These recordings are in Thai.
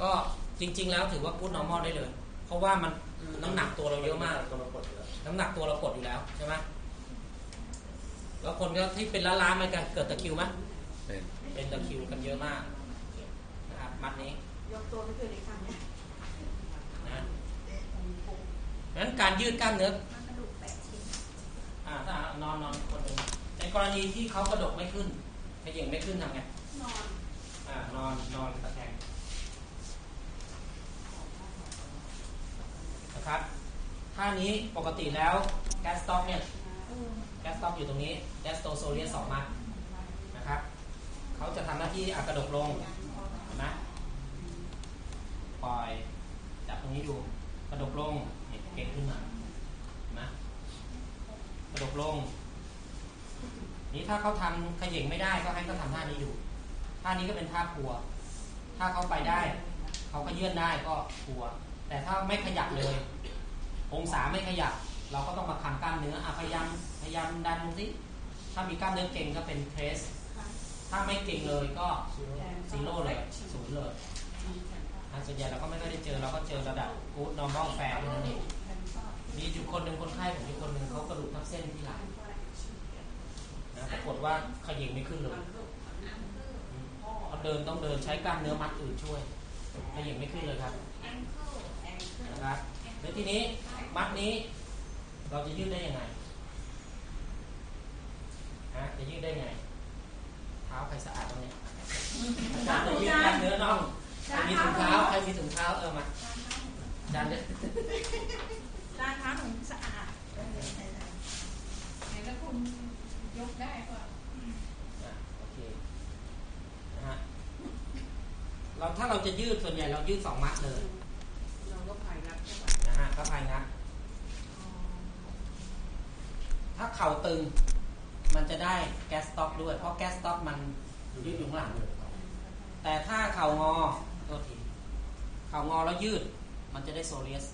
ก็จริง ๆ แล้วถือว่าพูด normal ได้เลย เพราะว่ามันน้ำหนักตัวเราเยอะมากตัวเรากดอยู่แล้วน้ำหนักตัวเรากดอยู่แล้วใช่ไหมแล้วคนก็ที่เป็นล้านๆเหมือนกันเกิดตะคริวไหมเป็นเป็นตะคริวกันเยอะมากนะครับมัดนี้ยกตัวไม่คือในครั้งเนี้ยนะงั้นการยืดกล้ามเนื้อมันกระดูกแปดชิ้นอ่าถ้านอนนอนคนหนึ่งในกรณีที่เขากระดกไม่ขึ้นขย่งไม่ขึ้นทำไงนอนอ่านอนนอนตะแคง นะครับท่านี้ปกติแล้วแกสต็อกเนี่ยแกสต็อกอยู่ตรงนี้แกสโตโซเลียสองมัดนะครับเขาจะทำหน้าที่อากระดกลงเห็นไหมปล่อยจับตรงนี้ดูกระดกลงเนี่ยเก่งขึ้นมานไหมกระดกลง นี้ถ้าเขาทำเขย่งไม่ได้ก็ให้เขาทำท่านี้ดูท่านี้ก็เป็นท่าพัว ถ้าเขาไปได้ เขาก็เยื่อนได้ก็พัว แต่ถ้าไม่ขยับเลย องศาไม่ขยับ เราก็ต้องมาคำกล้ามเนื้ออพยายามพยายามดันสิถ้ามีกล้ามเนื้อเก่งก็เป็นเพรส ถ้าไม่เก่งเลยก็ซีโร่เลยศูนย์เลยอะส่วนใหญ่เราก็ไม่ค่อยได้เจอเราก็เจอระดับกู๊ดนอร์มอลแฟร์นั่นเองมีอยู่คนหนึ่งคนไข้ผมมีคนหนึ่งเขากระดูกทับเส้นที่หลังนะปรากฏว่าขยิงไม่ขึ้นเลยเขาเดินต้องเดินใช้กล้ามเนื้อมัดอื่นช่วย ขยิงไม่ขึ้นเลยครับแองเคิลแองเคิลนะครับแล้วทีนี้มัดนี้ เราจะยืดได้ยังไงฮะจะยืดได้ไง เท้าใครสะอาดบ้างเนี่ยอาจารย์จะยืดกล้ามเนื้อน่องใครมีถุงเท้าใครมีถุงเท้าเออมาอาจารย์เนี่ยร้านค้าของสะอาด ไหนแล้วคุณยกได้ป่ะ อะโอเคนะฮะ เราถ้าเราจะยืดส่วนใหญ่เรายืดสองมัดเลยเราก็พายรับใช่ปะนะฮะก็ภายงัดถ้าเข่าตึงมันจะได้แก๊สสต็อกด้วย เพราะแก๊สสต็อกมันยืดอยู่ข้างหลังแต่ถ้าเข่างอโทษทีเข่างอแล้วยืด มันจะได้โซเลียส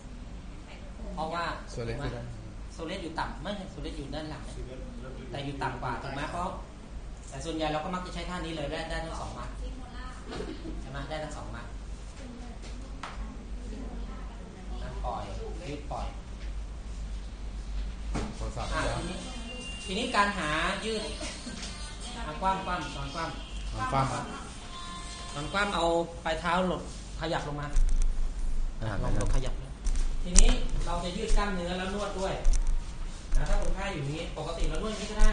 เพราะว่าโซเลสคือด้านโซเลียสอยู่ต่ำไม่ใช่โซเลียสอยู่ด้านหลังแต่อยู่ต่ำกว่าถูกไหมเพราะแต่ส่วนใหญ่เราก็มักจะใช้ท่านี้เลยได้ได้ทั้งสองมัด ใช่ไหมได้ทั้งสองมัดนะปล่อยยืดปล่อยโทรศัพท์อะแล้วทีนี้ทีนี้การหายืดอะคว่ำคว่ำนอนคว่มันคว่ำอะำนอนคว่ำเอาปลายเท้าหลดขยับลงมาอ่าลองลองขยับเลยทีนี้เราจะยืดกล้ามเนื้อแล้วนวดด้วยนะถ้าคนไข้อยู่อย่างนี้ ปกติเรานวดอย่างนี้ก็ได้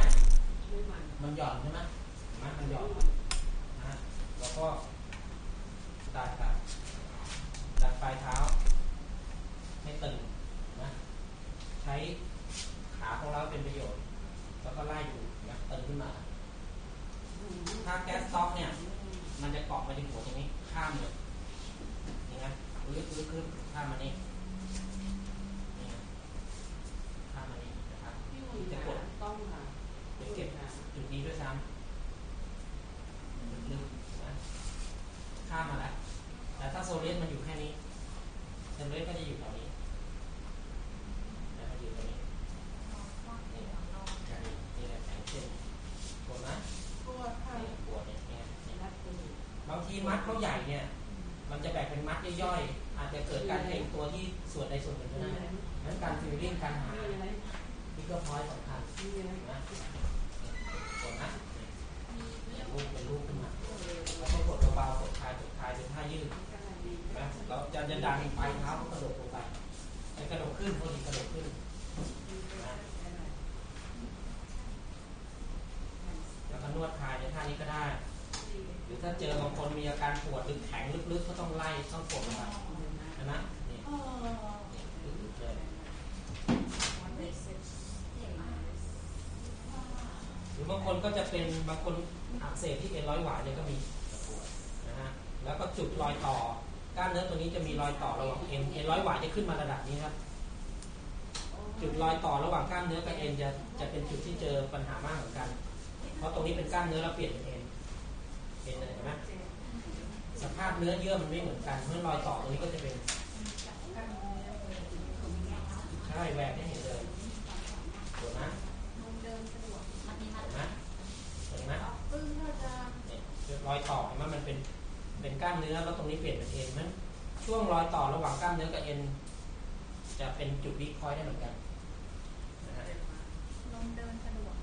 มันหย่อนใช่ไหมเห็นไหมมันหย่อนนะแล้ว ก็ดัดครับดัดปลายเท้า ให้ตึงนะใช้ขาของเราเป็นประโยชน์ แล้วก็ไล่อยู่นะตึงขึ้นมาถ้าแก๊สซ็อกเนี่ย มันจะเกาะมาที่หัวตรงนี้ข้ามเลยนี่นะลึกลึกขึ้นข้ามมานี่นะข้ามมานี่นะครับ พี่วุ้นค่ะต้องค่ะ เดี๋ยวเก็บจุดนี้ด้วยซ้ำลึกๆนะข้ามมาแล้ว แต่ถ้าโซเลียสมันอยู่แค่นี้โซเลียสก็จะอยู่แถวนี้นะมันอยู่ตรงนี้นี่นี่แหละแข็งเส้นปวดไหม ปวดค่ะ นี่ปวดเนี่ยเนี่ยเนี่ย รัดกระดูก บางทีมัด เขาใหญ่เนี่ย มันจะแบ่งเป็นมัดย่อยๆ อาจจะเกิดการเกร็งตัวที่ส่วนใดส่วนหนึ่งก็ได้งั้นการฟิลลิ่งการหามีอะไรพิกเกอร์พอยต์สำคัญนะกดนะเนี่ยลูกเป็นลูกขึ้นมาแล้วก็กดเบาๆกดคลายกดคลายเป็นท่ายืดนะเราจะจะดันปลายเท้าก็กระโดดลงไปให้กระโดดขึ้นพอดีกระโดดขึ้นแล้วก็นวดคลายในท่านี้ก็ได้ หรือถ้าเจอบางคนมีอาการปวดหรือแข็งลึกๆก็ต้องไล่ต้องกดลงไปนะนะนี่อ๋อนี่ลึกๆเลยหรือบางคนก็จะเป็นบางคนอักเสบที่เป็นร้อยหวานเนี่ยก็มีนะฮะแล้วก็จุดรอยต่อกล้ามเนื้อตัวนี้จะมีรอยต่อระหว่างเอ็นเอ็นร้อยหวานจะขึ้นมาระดับนี้ครับจุดรอยต่อระหว่างกล้ามเนื้อกับเอ็นจะจะเป็นจุดที่เจอปัญหามากเหมือนกัน เพราะตรงนี้เป็นกล้ามเนื้อแล้วเปลี่ยนเป็นเอ็น เอ็นเลยเห็นไหมสภาพเนื้อเยื่อมันไม่เหมือนกันเพราะรอยต่อตรงนี้ก็จะเป็นใช่แหวกได้เห็นเลยเห็นไหมเดินสะดวกมันมีเห็นไหมเห็นไหมรอยต่อเห็นไหมมันเป็นเป็นกล้ามเนื้อแล้วตรงนี้เปลี่ยนเป็นเอ็นนั้นช่วงรอยต่อระหว่างกล้ามเนื้อกับเอ็นจะเป็นจุดวิกพอยต์ได้เหมือนกันลงเดินสะดวก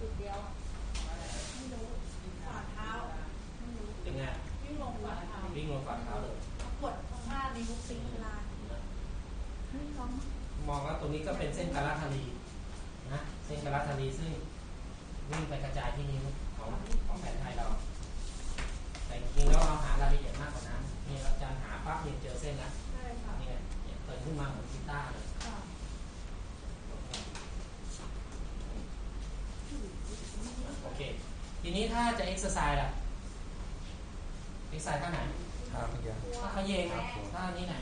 จุดเดียว ไม่รู้ฝ่าเท้าไม่รู้เป็นไงวิ่งลงฝ่าเท้ายิงลงฝ่าเท้าเลยปวดตรงข้านิ้วปิงเวลาเฮ้ยร้องมองว่าตรงนี้ก็เป็นเส้นกาลาทารีนะเส้นกาลาทารีซึ่งวิ่งไปกระจายที่นิ้วของของแผนไทยเรา แต่จริงๆแล้วเราหารายละเอียดมากกว่านั้นนี่อาจารย์หาปั๊บเนี่ยเจอเส้นแล้วใช่ค่ะนี่ไงเนี่ยเปิดขึ้นมาเหมือนกีตาร์เลย ค่ะ โอเค ทีนี้ถ้าจะเอ็กซ์ไซส์ล่ะเอ็กซ์ไซส์ท่าไหนท่าเมื่อกี้ถ้าขยเยงท่านี้ไหน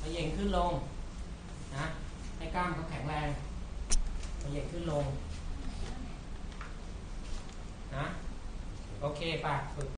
ขยเยงขึ้นลงนะให้กล้ามเขาแข็งแรงขยเยงขึ้นลงนะโอเคไป่ะฝึก